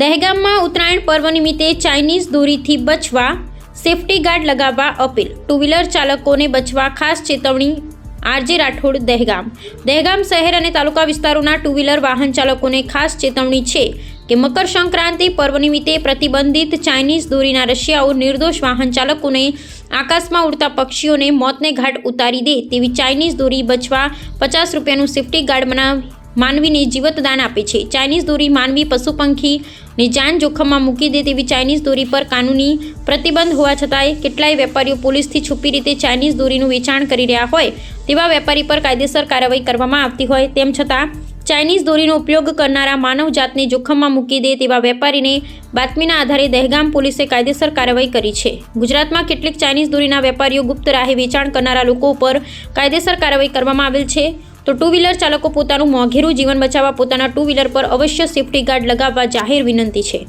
દહેગામમાં ઉત્તરાયણ પર્વ નિમિત્તે ચાઇનીઝ દોરીથી બચવા સેફટી ગાર્ડ લગાવવા અપીલ. ટુ વ્હીલર ચાલકોને બચવા ખાસ ચેતવણી આરજે રાઠોડ, દહેગામ. દહેગામ શહેર અને તાલુકા વિસ્તારોના ટુ વ્હીલર વાહન ચાલકોને ખાસ ચેતવણી છે કે મકર સંક્રાંતિ પર્વ નિમિત્તે પ્રતિબંધિત ચાઇનીઝ દોરીના રશિયાઓ નિર્દોષ વાહન ચાલકોને આકાશમાં ઉડતા પક્ષીઓને મોતને ઘાટ ઉતારી દે તેવી ચાઇનીઝ દોરી બચવા પચાસ રૂપિયાનું સેફટી ગાર્ડ બનાવ માનવીને જીવતદાન આપે છે. ચાઇનીઝ દોરી માનવી પશુ પંખીની જાન જોખમમાં મૂકી દે તેવી ચાઇનીઝ દોરી પર કાનૂની પ્રતિબંધ હોવા છતાંય કેટલાય વેપારીઓ પોલીસથી છુપી રીતે ચાઇનીઝ દોરીનું વેચાણ કરી રહ્યા હોય તેવા વેપારી પર કાયદેસર કાર્યવાહી કરવામાં આવતી હોય તેમ છતાં ચાઇનીઝ દોરીનો ઉપયોગ કરનારા માનવજાતને જોખમમાં મૂકી દે તેવા વેપારીને બાતમીના આધારે દહેગામ પોલીસે કાયદેસર કાર્યવાહી કરી છે. ગુજરાતમાં કેટલીક ચાઇનીઝ દોરીના વેપારીઓ ગુપ્ત રાહે વેચાણ કરનારા લોકો ઉપર કાયદેસર કાર્યવાહી કરવામાં આવેલ છે. તો ટુ વ્હીલર ચાલકો પોતાનું મોંઘેરું જીવન બચાવવા પોતાના ટુ વ્હીલર પર અવશ્ય સેફટી ગાર્ડ લગાવવા જાહેર વિનંતી છે.